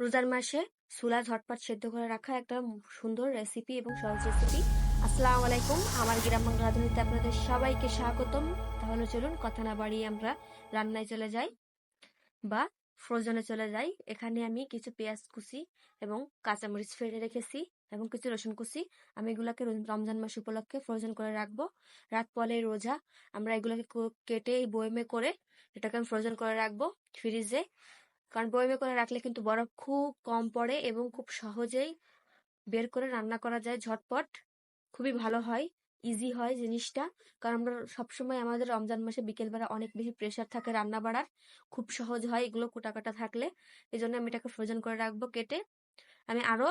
রোজার মাসে ছোলা ঝটপট সেদ্ধ করে রাখা একটা সুন্দর রেসিপি এবং সহজ রেসিপি আসসালামু আলাইকুম, আমার গ্রাম বাংলা রাঁধুনিতে আপনাদের সবাইকে স্বাগতম। তাহলে চলুন কথা না বাড়িয়ে আমরা রান্নায় চলে যাই বা ফ্রোজনে চলে যাই। এখানে আমি কিছু পেঁয়াজ কুচি এবং কাঁচামরিচ ফেলে রেখেছি এবং কিছু রসুন কুচি। আমি এগুলাকে রমজান মাস উপলক্ষে ফ্রোজন করে রাখব। রাত পরে রোজা, আমরা এগুলোকে কেটে বয়মে করে এটাকে আমি ফ্রোজন করে রাখব। ফ্রিজে কারণ বয়মে করে রাখলে কিন্তু বরফ খুব কম পড়ে এবং খুব সহজেই বের করে রান্না করা যায় ঝটপট। খুবই ভালো হয় ইজি হয় জিনিসটা। কারণ আমরা সবসময় আমাদের রমজান মাসে বিকেলবেলা অনেক বেশি প্রেশার থাকে রান্না বাড়ার। খুব সহজ হয় এগুলো কোটা কাটা থাকলে। এই জন্য আমি এটাকে ফ্রোজেন করে রাখব কেটে। আমি আরও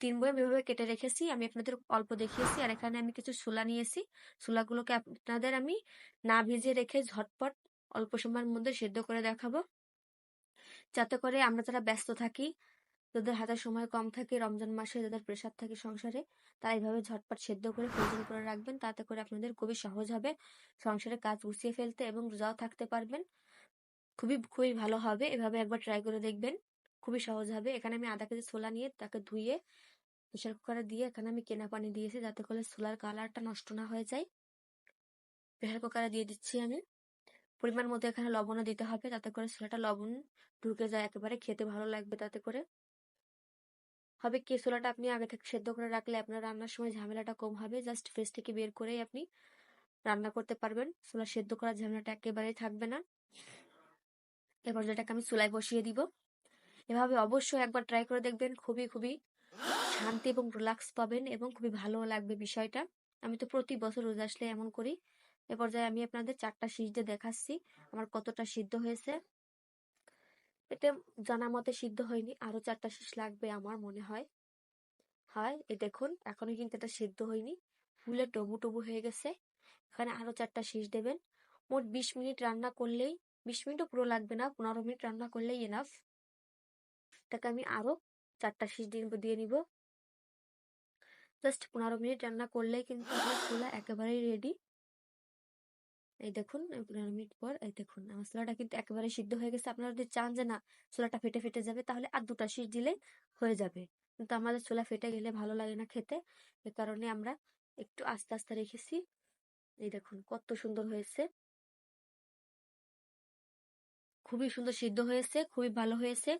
তিন বয়ম এভাবে কেটে রেখেছি। আমি আপনাদের অল্প দেখিয়েছি আর এখানে আমি কিছু ছোলা নিয়েছি। ছোলাগুলোকে আপনাদের আমি না ভিজিয়ে রেখে ঝটপট অল্প সময়ের মধ্যে সেদ্ধ করে দেখাবো। যাতে করে আমরা যারা ব্যস্ত থাকি, যাদের হাতে সময় কম থাকে, রমজান মাসে যাদের প্রেশার থাকে সংসারে, তারা এইভাবে ঝটপট সেদ্ধ করে ফ্রোজেন করে রাখবেন। তাতে করে আপনাদের খুবই সহজ হবে সংসারে কাজ গুছিয়ে ফেলতে এবং রোজাও থাকতে পারবেন। খুবই খুবই ভালো হবে। এভাবে একবার ট্রাই করে দেখবেন। খুবই সহজ হবে। এখানে আমি আধা কেজি ছোলা নিয়ে তাকে ধুয়ে প্রেশার কুকারে দিয়ে এখানে আমি কেনা পানি দিয়েছি যাতে করে ছোলার কালারটা নষ্ট না হয়ে যায়। প্রেশার কুকারে দিয়ে দিচ্ছি আমি। পরিমাণ মতো এখানে লবণও দিতে হবে তাতে করে ছোলাটা লবণ ঢুকে যায়, একেবারে খেতে ভালো লাগবে তাতে করে। হবে কি, ছোলাটা আপনি আগে থেকে সেদ্ধ করে রাখলে আপনার রান্নার সময় ঝামেলাটা কম হবে। জাস্ট ফ্রিজ থেকে বের করেই আপনি রান্না করতে পারবেন। ছোলা সেদ্ধ করার ঝামেলাটা একেবারেই থাকবে না। এবার যেটাকে আমি চুলায় বসিয়ে দিব। এভাবে অবশ্যই একবার ট্রাই করে দেখবেন, খুবই খুবই শান্তি এবং রিল্যাক্স পাবেন এবং খুবই ভালো লাগবে বিষয়টা। আমি তো প্রতি বছর রোজ আসলে এমন করি এ পর্যায়ে আমি আপনাদের চারটা শীষ দিয়ে দেখাচ্ছি, আমার কতটা সিদ্ধ হয়েছে। এটা জানা মতে সিদ্ধ হয়নি আরও চারটা শীষ লাগবে আমার মনে হয়। হয় এই দেখুন এখনও কিন্তু এটা সিদ্ধ হয়নি। ফুলে টবু টবু হয়ে গেছে। এখানে আরও চারটা শীষ দেবেন। মোট বিশ মিনিট রান্না করলেই, বিশ মিনিটও পুরো লাগবে না, পনেরো মিনিট রান্না করলেই এনাফ এটাকে আমি আরও চারটা শীষ দিয়ে নিব। জাস্ট পনেরো মিনিট রান্না করলেই কিন্তু আমার ছোলা একেবারেই রেডি এই দেখুন পনেরো মিনিট পর, এই দেখুন, আমার ছোলাটা কিন্তু একেবারে সিদ্ধ হয়ে গেছে। আপনারা যদি চান যে না, ছোলাটা ফেটে ফেটে যাবে, তাহলে আর দুটা শীষ দিলে হয়ে যাবে। কিন্তু আমাদের ছোলা ফেটে গেলে ভালো লাগে না খেতে। এ কারণে আমরা একটু আস্তে আস্তে রেখেছি। এই দেখুন, কত সুন্দর হয়েছে। খুবই সুন্দর সিদ্ধ হয়েছে, খুবই ভালো হয়েছে।